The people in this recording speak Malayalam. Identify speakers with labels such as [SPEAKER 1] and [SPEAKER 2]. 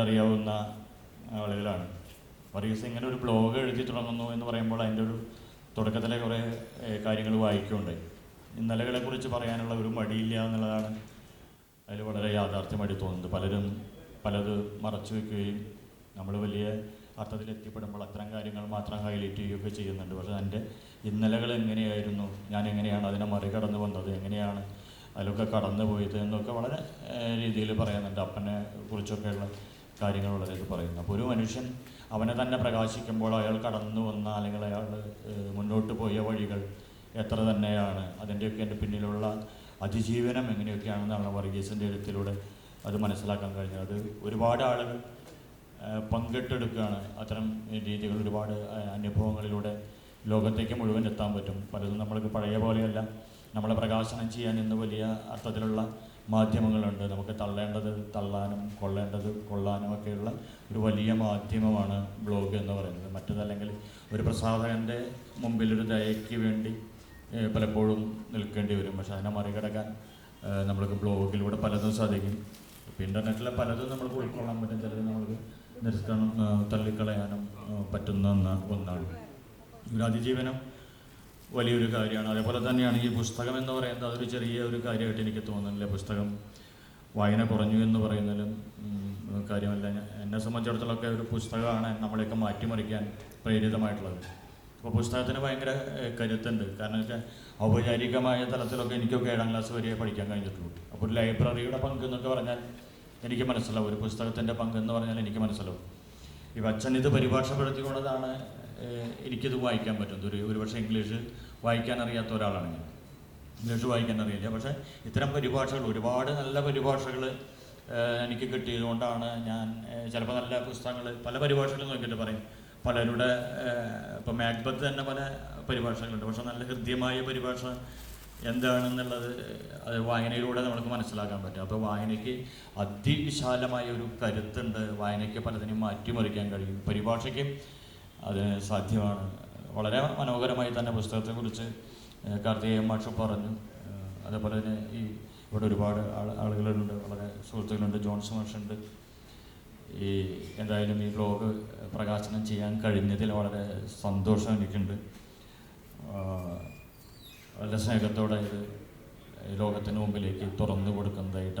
[SPEAKER 1] അറിയാവുന്ന ആളുകളാണ്. വർഗീസ് ഇങ്ങനെ ഒരു ബ്ലോഗ് എഴുതി തുടങ്ങുന്നു എന്ന് പറയുമ്പോൾ അതിന്റെ ഒരു തുടക്കത്തിലെ കുറേ കാര്യങ്ങൾ ഇന്നലകളെ കുറിച്ച് പറയാനുള്ള ഒരു മടിയില്ല എന്നുള്ളതാണ് അതിൽ വളരെ യാഥാർത്ഥ്യമായിട്ട് തോന്നുന്നത്. പലരും പലത് മറച്ചു വെക്കുകയും നമ്മൾ വലിയ അർത്ഥത്തിൽ എത്തിപ്പെടുമ്പോൾ അത്തരം കാര്യങ്ങൾ മാത്രം ഹൈലൈറ്റ് ചെയ്യുകയൊക്കെ ചെയ്യുന്നുണ്ട്. പക്ഷേ എന്റെ ഇന്നലകൾ എങ്ങനെയായിരുന്നു? ഞാൻ എങ്ങനെയാണ് അതിനെ മറികടന്ന് വന്നത്? എങ്ങനെയാണ് അതിലൊക്കെ കടന്നു പോയത് എന്നൊക്കെ വളരെ രീതിയിൽ പറയുന്നുണ്ട്. അപ്പനെ കുറിച്ചൊക്കെയുള്ള കാര്യങ്ങൾ വളരെ പറയുന്നു. അപ്പോൾ ഒരു മനുഷ്യൻ അവനെ തന്നെ പ്രകാശിക്കുമ്പോൾ അയാൾ കടന്നു വന്ന അല്ലെങ്കിൽ അയാൾ മുന്നോട്ട് പോയ വഴികൾ എത്ര തന്നെയാണ് അതിന്റെയൊക്കെ എന്റെ പിന്നിലുള്ള അതിജീവനം എങ്ങനെയൊക്കെയാണെന്നാണ് വർഗീസിന്റെ എഴുത്തിലൂടെ അത് മനസ്സിലാക്കാൻ കഴിഞ്ഞത്. അത് ഒരുപാട് ആളുകൾ പങ്കിട്ടെടുക്കുകയാണ്. അത്തരം രീതികൾ ഒരുപാട് അനുഭവങ്ങളിലൂടെ ലോകത്തേക്ക് മുഴുവൻ എത്താൻ പറ്റും. പലതും നമ്മൾക്ക് പഴയ പോലെയല്ല. നമ്മളെ പ്രകാശനം ചെയ്യാൻ ഇന്ന് വലിയ അർത്ഥത്തിലുള്ള മാധ്യമങ്ങളുണ്ട്. നമുക്ക് തള്ളേണ്ടത് തള്ളാനും കൊള്ളേണ്ടത് കൊള്ളാനും ഒക്കെയുള്ള ഒരു വലിയ മാധ്യമമാണ് ബ്ലോഗ് എന്ന് പറയുന്നത്. മറ്റതല്ലെങ്കിൽ ഒരു പ്രസാധകന്റെ മുമ്പിൽ ഒരു ദയയ്ക്ക് വേണ്ടി പലപ്പോഴും നിൽക്കേണ്ടി വരും. പക്ഷെ അതിനെ മറികടക്കാൻ നമ്മൾക്ക് ബ്ലോഗിലൂടെ പലതും സാധിക്കും. ഇപ്പം ഇന്റർനെറ്റിലെ പലതും നമുക്ക് ഉൾക്കൊള്ളാൻ പറ്റും. ചിലത് നമുക്ക് നിർത്തണം തള്ളിക്കളയാനും പറ്റുന്ന ഒന്നാണ്. ഒരു അതിജീവനം വലിയൊരു കാര്യമാണ്. അതേപോലെ തന്നെയാണ് ഈ പുസ്തകം എന്ന് പറയുന്നത് അതൊരു ചെറിയ ഒരു കാര്യമായിട്ട് എനിക്ക് തോന്നുന്നില്ല. പുസ്തകം വായന കുറഞ്ഞു എന്ന് പറയുന്നതിലും കാര്യമല്ല. എന്നെ സംബന്ധിച്ചിടത്തോളമൊക്കെ ഒരു പുസ്തകമാണ് നമ്മളെയൊക്കെ മാറ്റിമറിക്കാൻ പ്രേരിതമായിട്ടുള്ളത്. അപ്പോൾ പുസ്തകത്തിന് ഭയങ്കര കരുത്തുണ്ട്. കാരണം വെച്ചാൽ ഔപചാരികമായ തലത്തിലൊക്കെ എനിക്കൊക്കെ ഏഴാം ക്ലാസ് വരെ പഠിക്കാൻ കഴിഞ്ഞിട്ടുള്ളൂ. അപ്പോൾ ഒരു ലൈബ്രറിയുടെ പങ്ക് എന്നൊക്കെ പറഞ്ഞാൽ എനിക്ക് മനസ്സിലാവും. ഒരു പുസ്തകത്തിന്റെ പങ്ക് എന്ന് പറഞ്ഞാൽ എനിക്ക് മനസ്സിലാവും. ഈ അച്ഛൻ ഇത് പരിഭാഷപ്പെടുത്തിക്കൊണ്ടതാണ് എനിക്കിത് വായിക്കാൻ പറ്റും. ഒരു ഒരുപക്ഷെ ഇംഗ്ലീഷ് വായിക്കാൻ അറിയാത്ത ഒരാളാണ് ഞാൻ ഇംഗ്ലീഷ് വായിക്കാൻ അറിയില്ല പക്ഷേ ഇത്തരം പരിഭാഷകൾ ഒരുപാട് നല്ല പരിഭാഷകൾ എനിക്ക് കിട്ടിയതുകൊണ്ടാണ് ഞാൻ ചിലപ്പോൾ നല്ല പുസ്തകങ്ങൾ പല പരിഭാഷകളും നോക്കിയിട്ട് പറയും. പലരുടെ ഇപ്പം മാക്ബത്ത് തന്നെ പല പരിഭാഷകളുണ്ട്. പക്ഷെ നല്ല ഹൃദ്യമായ പരിഭാഷ എന്താണെന്നുള്ളത് അത് വായനയിലൂടെ നമുക്ക് മനസ്സിലാക്കാൻ പറ്റും. അപ്പോൾ വായനയ്ക്ക് അതിവിശാലമായ ഒരു കരുത്തുണ്ട്. വായനയ്ക്ക് പലതിനെയും മാറ്റിമറിക്കാൻ കഴിയും. പരിഭാഷയ്ക്ക് അത് സാധ്യമാണ്. വളരെ മനോഹരമായി തന്നെ പുസ്തകത്തെക്കുറിച്ച് കുറിച്ച് കാർത്തികേയൻ മാഷ പറഞ്ഞു. അതേപോലെ തന്നെ ഈ ഇവിടെ ഒരുപാട് ആളുകളുണ്ട്. വളരെ സുഹൃത്തുക്കളുണ്ട്. ജോൺസ് മാഷുണ്ട്. ഈ എന്തായാലും ഈ ബ്ലോഗ് പ്രകാശനം ചെയ്യാൻ കഴിഞ്ഞതിൽ വളരെ സന്തോഷം എനിക്കുണ്ട്. വളരെ സ്നേഹത്തോടെ ഇത് ലോകത്തിന് മുമ്പിലേക്ക് തുറന്നു കൊടുക്കുന്നതായിട്ട്